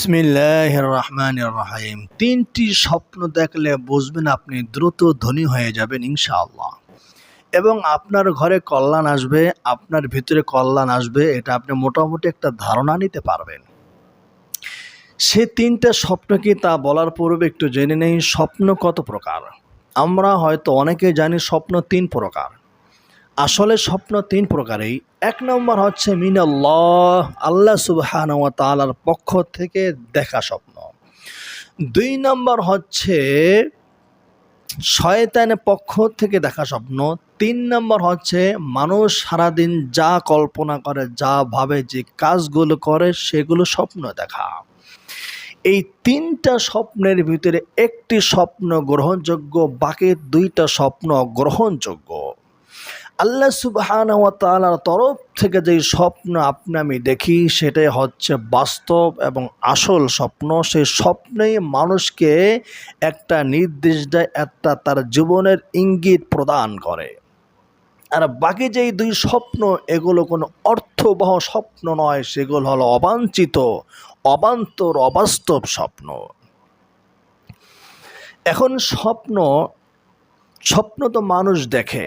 বিসমিল্লাহ রহমান রহিম তিনটি স্বপ্ন দেখলে বুঝবেন আপনি দ্রুত ধনী হয়ে যাবেন ইনশাআল্লাহ। এবং আপনার ঘরে কল্যাণ আসবে, আপনার ভিতরে কল্যাণ আসবে, এটা আপনি মোটামুটি একটা ধারণা নিতে পারবেন। সে তিনটা স্বপ্ন কি তা বলার পূর্বে একটু জেনে নেই, স্বপ্ন কত প্রকার? আমরা হয়তো অনেকে জানি স্বপ্ন তিন প্রকার। আসলে স্বপ্ন তিন প্রকারেই। এক নম্বর হচ্ছে মিনাল্লাহ, আল্লাহ সুবহান ওয়া তাআলার পক্ষ থেকে দেখা স্বপ্ন। দুই নম্বর হচ্ছে শয়তানের পক্ষ থেকে দেখা স্বপ্ন। তিন নম্বর হচ্ছে মানুষ সারাদিন যা কল্পনা করে, যা ভাবে, যে কাজগুলো করে, সেগুলো স্বপ্ন দেখা। এই তিনটা স্বপ্নের ভিতরে একটি স্বপ্ন গ্রহণযোগ্য, বাকি দুইটা স্বপ্ন গ্রহণযোগ্য। আল্লাহ সুবহান ওয়া তরফ থেকে যে স্বপ্ন আপনি আমি দেখি, সেটাই হচ্ছে বাস্তব এবং আসল স্বপ্ন। সেই স্বপ্নেই মানুষকে একটা নির্দেশ দেয়, একটা তার জীবনের ইঙ্গিত প্রদান করে। আর বাকি যেই দুই স্বপ্ন, এগুলো কোনো অর্থবহ স্বপ্ন নয়, সেগুলো হলো অবাঞ্ছিত, অবান্তর, অবাস্তব স্বপ্ন। এখন স্বপ্ন স্বপ্ন তো মানুষ দেখে।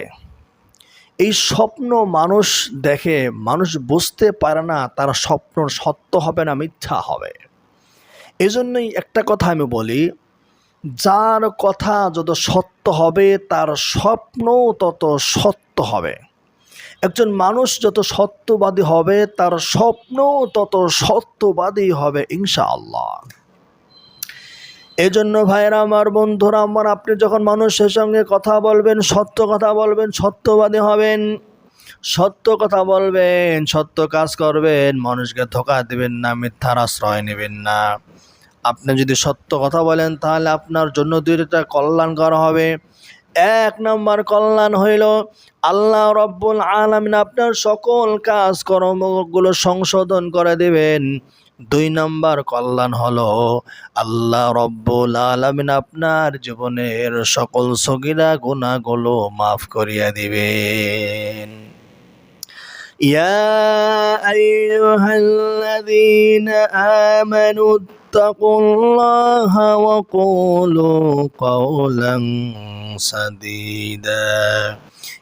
এই স্বপ্ন মানুষ দেখে, মানুষ বুঝতে পারে না তার স্বপ্ন সত্য হবে না, মিথ্যা হবে। এজন্যই একটা কথা আমি বলি, যার কথা যত সত্য হবে, তার স্বপ্ন তত সত্য হবে। একজন মানুষ যত সত্যবাদী হবে, তার স্বপ্ন তত সত্যবাদী হবে, ইনশাআল্লাহ। এজন্য ভাইরা আমার বন্ধুরা, আমার আপনি যখন মানুষের সঙ্গে কথা বলবেন, সত্য কথা বলবেন, সত্যবাদী হবেন। সত্য কথা বলবেন, সত্য কাজ করবেন, মানুষকে ধোকা দেবেন না, মিথ্যার আশ্রয় নেবেন না। আপনি যদি সত্য কথা বলেন, তাহলে আপনার জন্য দুইটা কল্যাণ করা হবে। এক নম্বর কল্যাণ হইল, আল্লাহ রব্বুল আলমিন আপনার সকল কাজ কর্মগুলো সংশোধন করে দেবেন। দুই নম্বর কল্যাণ হলো আল্লাহ রব্বুল আলমিন আপনার জীবনের সকল সগিরা গুণাগুলো মাফ করিয়া দিবেন يا أيها الذين آمنوا اتقوا الله وقولوا قولا سديدا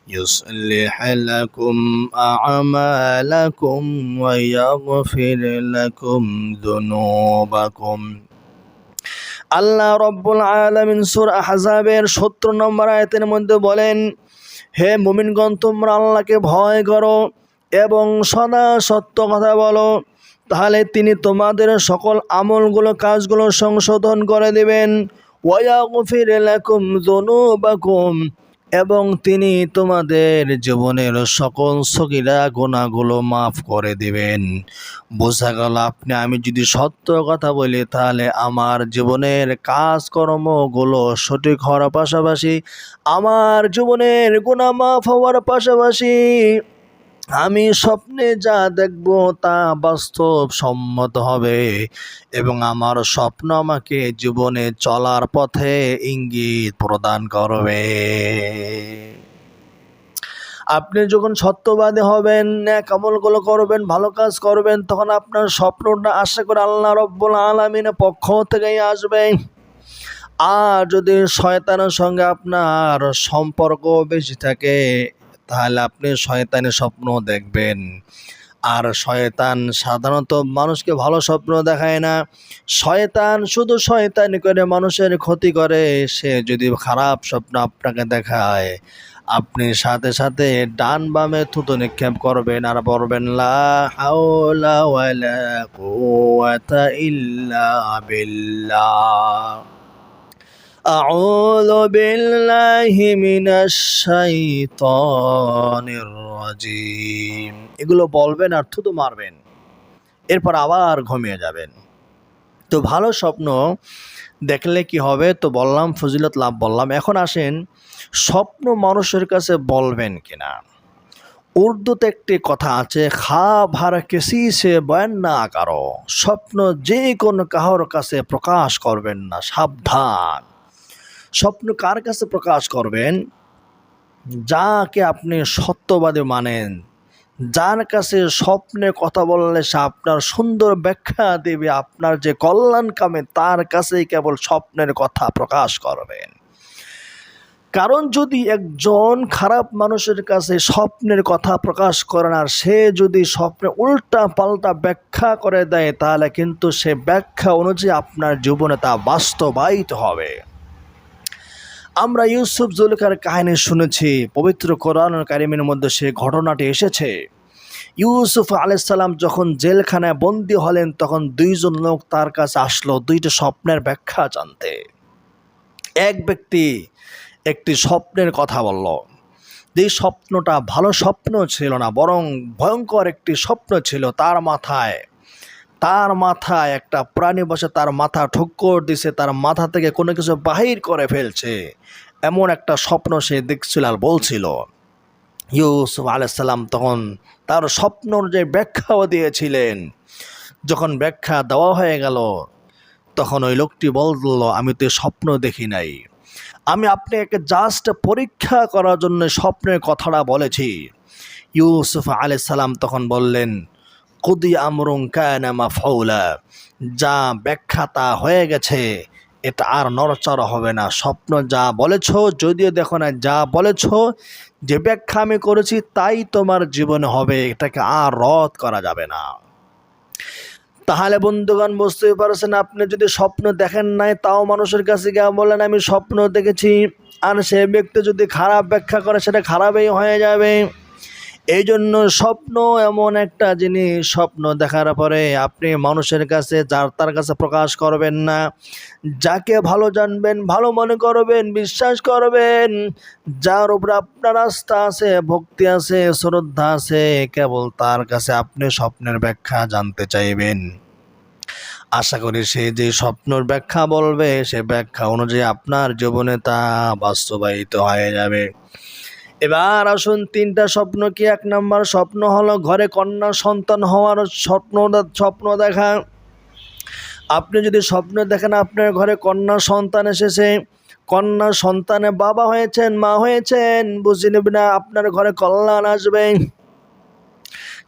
يصلح لكم أعمالكم ويغفر لكم ذنوبكم আল্লাহ রব্বুল আলমিন সুর আহজাবের সত্তর নম্বর আয়তের মধ্যে বলেন হে মুমিনগণ তোমরা আল্লাহকে ভয় করো এবং সদা সত্য কথা বলো তাহলে তিনি তোমাদের সকল আমলগুলো কাজগুলো সংশোধন করে দেবেন ওয়াগফির লাকুম যুনুবাকুম এবং তিনি তোমাদের জীবনের সকল সকিরা গোনাগুলো মাফ করে দেবেন। বোঝা গেল আপনি, আমি যদি সত্য কথা বলি, তাহলে আমার জীবনের কাজকর্মগুলো সঠিক হওয়ার পাশাপাশি, আমার জীবনের গোনা মাফ হওয়ার পাশাপাশি আমি স্বপ্নে যা দেখব তা বাস্তব সম্মত হবে এবং আমার স্বপ্ন আমাকে জীবনে চলার পথে ইঙ্গিত প্রদান করবে। আপনি যখন সত্যবাদী হবেন, ন্যাক আমলগুলো করবেন, ভালো কাজ করবেন, তখন আপনার স্বপ্নটা আশা করে আল্লাহ রব্বুল আলমিনের পক্ষ থেকেই আসবে। আর যদি শয়তানের সঙ্গে আপনার সম্পর্ক বেশি থাকে তাহলে আপনি শয়তানের স্বপ্ন দেখবেন। আর শয়তান সাধারণত মানুষকে ভালো স্বপ্ন দেখায় না। শয়তান শুধু শয়তানি করে মানুষের ক্ষতি করে, সে যদি খারাপ স্বপ্ন আপনাকে দেখায়, আপনি সাথে সাথে ডান বামে থুতো নিক্ষেপ করবেন আর বলবেন, লা أعوذ بالله من الشيطان الرجيم এগুলো বলবেন আর থুতু মারবেন এরপর আবার ঘুমিয়ে যাবেন তো ভালো স্বপ্ন দেখলে কি হবে তো বললাম ফজিলত লাভ বললাম এখন আসেন স্বপ্ন মানুষের কাছে বলবেন কিনা উর্দুতে একটি কথা আছে খা ভার কেসি সে বয়ান না কারো স্বপ্ন যে কোনো কাহর কাছে প্রকাশ করবেন না সাবধান স্বপ্ন কার কাছে প্রকাশ করবেন? যাকে আপনি সত্যবাদী মানেন, যার কাছে স্বপ্নের কথা বললে সে আপনার সুন্দর ব্যাখ্যা দেবে, আপনার যে কল্যাণ কামে তার কাছেই কেবল স্বপ্নের কথা প্রকাশ করবেন। কারণ যদি একজন খারাপ মানুষের কাছে স্বপ্নের কথা প্রকাশ করেন আর সে যদি স্বপ্নে উল্টা পাল্টা ব্যাখ্যা করে দেয়, তাহলে কিন্তু সে ব্যাখ্যা অনুযায়ী আপনার জীবনে তা বাস্তবায়িত হবে। আমরা ইউসুফ জুলকার কাহিনী শুনেছি, পবিত্র কোরআন কারিমের মধ্যে সে ঘটনাটি এসেছে। ইউসুফ আলাইসাল্লাম যখন জেলখানায় বন্দী হলেন, তখন দুইজন লোক তার কাছে আসলো, দুইটা স্বপ্নের ব্যাখ্যা জানতে। এক ব্যক্তি একটি স্বপ্নের কথা বলল যে স্বপ্নটা ভালো স্বপ্ন ছিল না, বরং ভয়ঙ্কর একটি স্বপ্ন ছিল তার মাথায় তার মাথায় একটা প্রাণী বসে তার মাথা ঠক্কর দিছে, তার মাথা থেকে কোনো কিছু বাহির করে ফেলছে। এমন একটা স্বপ্ন সে দেখছিল আর বলছিল। ইউসুফ আলাইসাল্লাম তখন তার স্বপ্নর যে ব্যাখ্যাও দিয়েছিলেন। যখন ব্যাখ্যা দেওয়া হয়ে গেল, তখন ওই লোকটি বলল, আমি তো স্বপ্ন দেখি নাই। আমি আপনাকে জাস্ট পরীক্ষা করার জন্য স্বপ্নের কথাটা বলেছি। ইউসুফ আলাইসাল্লাম তখন বললেন কুদি আমরুং কায়নামা ফৌলা যা ব্যাখ্যা তা হয়ে গেছে, এটা আর নড়চড় হবে না। স্বপ্ন যা বলেছ, যদিও দেখো না, যা বলেছ, যে ব্যাখ্যা আমি করেছি, তাই তোমার জীবনে হবে, এটাকে আর রদ করা যাবে না। তাহলে বন্ধুগণ বুঝতে পারছেন, আপনি যদি স্বপ্ন দেখেন নাই, তাও মানুষের কাছে গিয়ে বলেন, আমি স্বপ্ন দেখেছি। আর সে ব্যক্তি যদি খারাপ ব্যাখ্যা করে, সেটা খারাপই হয়ে যাবে। এই জন্য স্বপ্ন এমন একটা জিনিস, স্বপ্ন দেখার পরে আপনি মানুষের কাছে যার, তার কাছে প্রকাশ করবেন না। যাকে ভালো জানবেন, ভালো মনে করবেন, বিশ্বাস করবেন, যার উপরে আপনার আস্থা আছে, ভক্তি আছে, শ্রদ্ধা আছে, কেবল তার কাছে আপনি স্বপ্নের ব্যাখ্যা জানতে চাইবেন। আশা করি সে যে স্বপ্নর ব্যাখ্যা বলবে, সে ব্যাখ্যা অনুযায়ী আপনার জীবনে তা বাস্তবায়িত হয়ে যাবে। এবার আসুন তিনটা স্বপ্ন কি এক নম্বর স্বপ্ন হলো ঘরে কন্যা সন্তান হওয়ার স্বপ্ন স্বপ্ন দেখা। আপনি যদি স্বপ্ন দেখেন আপনার ঘরে কন্যা সন্তান এসেছে। কন্যা সন্তানে বাবা হয়েছেন, মা হয়েছেন, বুঝে নেবেন না আপনার ঘরে কল্যাণ আসবে।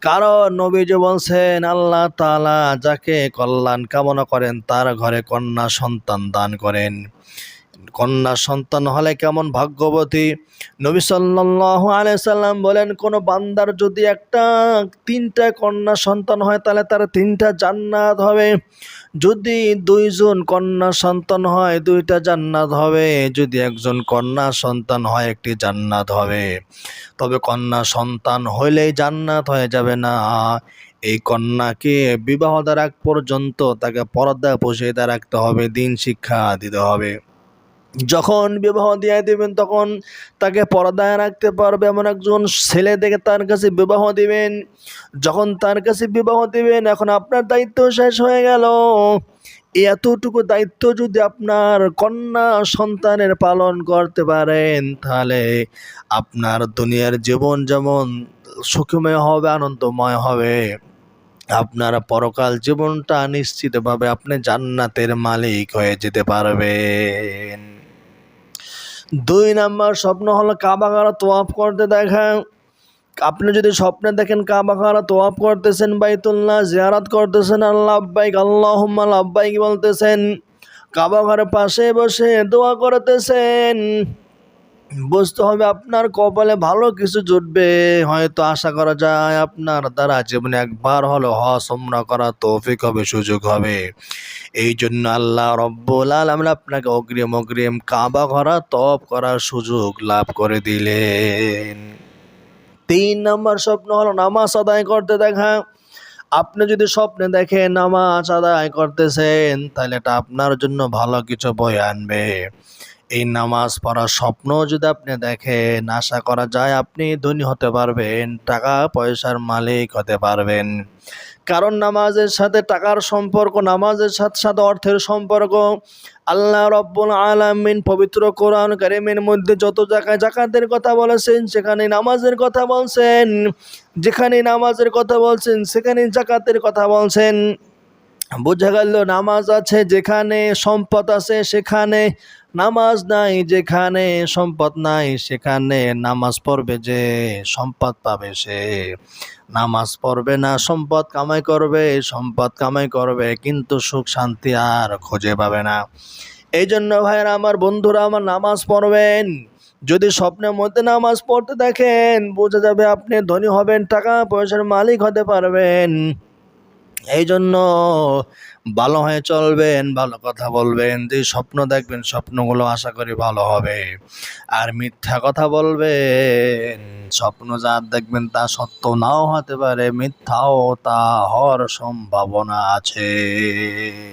কারণ নবীজি বলছেন, আল্লাহ তালা যাকে কল্যাণ কামনা করেন, তার ঘরে কন্যা সন্তান দান করেন। কন্যা সন্তান হলে কেমন ভাগ্যবতী? নবী সাল্লাল্লাহু আলাইহি সাল্লাম বলেন, কোনো বান্দার যদি একটা, তিনটা কন্যা সন্তান হয়, তাহলে তার তিনটা জান্নাত হবে। যদি দুইজন কন্যা সন্তান হয়, দুইটা জান্নাত হবে। যদি একজন কন্যা সন্তান হয়, একটি জান্নাত হবে। তবে কন্যা সন্তান হইলেই জান্নাত হয়ে যাবে না। এই কন্যাকে বিবাহ দ্বারা পর্যন্ত তাকে পর্দা বসিয়ে রাখতে হবে, দিন শিক্ষা দিতে হবে। যখন বিবাহ দিয়ে দেবেন, তখন তাকে পর্দায় রাখতে পারবে এমন একজন ছেলে দেখে তার কাছে বিবাহ দিবেন। যখন তার কাছে বিবাহ দিবেন, এখন আপনার দায়িত্ব শেষ হয়ে গেল। এতটুকু দায়িত্ব যদি আপনার কন্যা সন্তানের পালন করতে পারেন, তাহলে আপনার দুনিয়ার জীবন যেমন সুখময় হবে, আনন্দময় হবে। আপনার পরকাল জীবনটা নিশ্চিতভাবে আপনি জান্নাতের মালিক হয়ে যেতে পারবেন। দুই নাম্বার স্বপ্ন হলো কাবাগারা তোয়াফ করতে দেখা আপনি যদি স্বপ্নে দেখেন কাবাগারা তোয়াফ করতেছেন, বাইতুল্লাহ জিয়ারাত করতেছেন আল্লাহ আব্বাইক আল্লাহ আব্বাইক বলতেছেন কাবাঘরের পাশে বসে দোয়া করতেছেন। বুঝতে হবে আপনার কপালে ভালো কিছু জুটবে, হয়তো আশা করা যায় আপনার দ্বারা জীবনে একবার হলো হস উমরা করা তৌফিক হবে, সুযোগ হবে। এই জন্য আল্লাহ রব্বুল আলমিন আপনাকে অগ্রিম অগ্রিম কাবা করা তপ করার সুযোগ লাভ করে দিলেন। তিন নম্বর স্বপ্ন হলো নামাজ আদায় করতে দেখা। আপনি যদি স্বপ্নে দেখেন নামাজ আদায় করতেছেন, তাহলে এটা আপনার জন্য ভালো কিছু বই আনবে। এই নামাজ পড়ার স্বপ্ন যদি আপনি দেখেন, আশা করা যায় আপনি ধনী হতে পারবেন, টাকা পয়সার মালিক হতে পারবেন। কারণ নামাজের সাথে টাকার সম্পর্ক, নামাজের সাথে সাথে অর্থের সম্পর্ক, আল্লাহ রব্বুল আলামিন পবিত্র কোরআন কারিমের মধ্যে যত জায়গায় জাকাতের কথা বলেছেন, সেখানে নামাজের কথা বলছেন, যেখানে নামাজের কথা বলছেন, সেখানে জাকাতের কথা বলছেন। বোঝা গেল, নামাজ আছে যেখানে সম্পদ আছে, সেখানে নামাজ নাই যেখানে, সম্পদ নাই সেখানে। নামাজ পড়বে যে, সম্পদ পাবে সে। নামাজ পড়বে না, সম্পদ কামাই করবে, সম্পদ কামাই করবে, কিন্তু সুখ শান্তি আর খুঁজে পাবে না। এই জন্য ভাইয়েরা, আমার বন্ধুরা, আমার নামাজ পড়বেন। যদি স্বপ্নের মধ্যে নামাজ পড়তে দেখেন, বোঝা যাবে আপনি ধনী হবেন, টাকা পয়সার মালিক হতে পারবেন। এই জন্য ভালো হয়ে চলবেন, ভালো কথা বলবেন, যে স্বপ্ন দেখবেন, স্বপ্নগুলো আশা করি ভালো হবে। আর মিথ্যা কথা বলবেন, স্বপ্ন যা দেখবেন তা সত্য নাও হতে পারে, মিথ্যাও তা হওয়ার সম্ভাবনা আছে।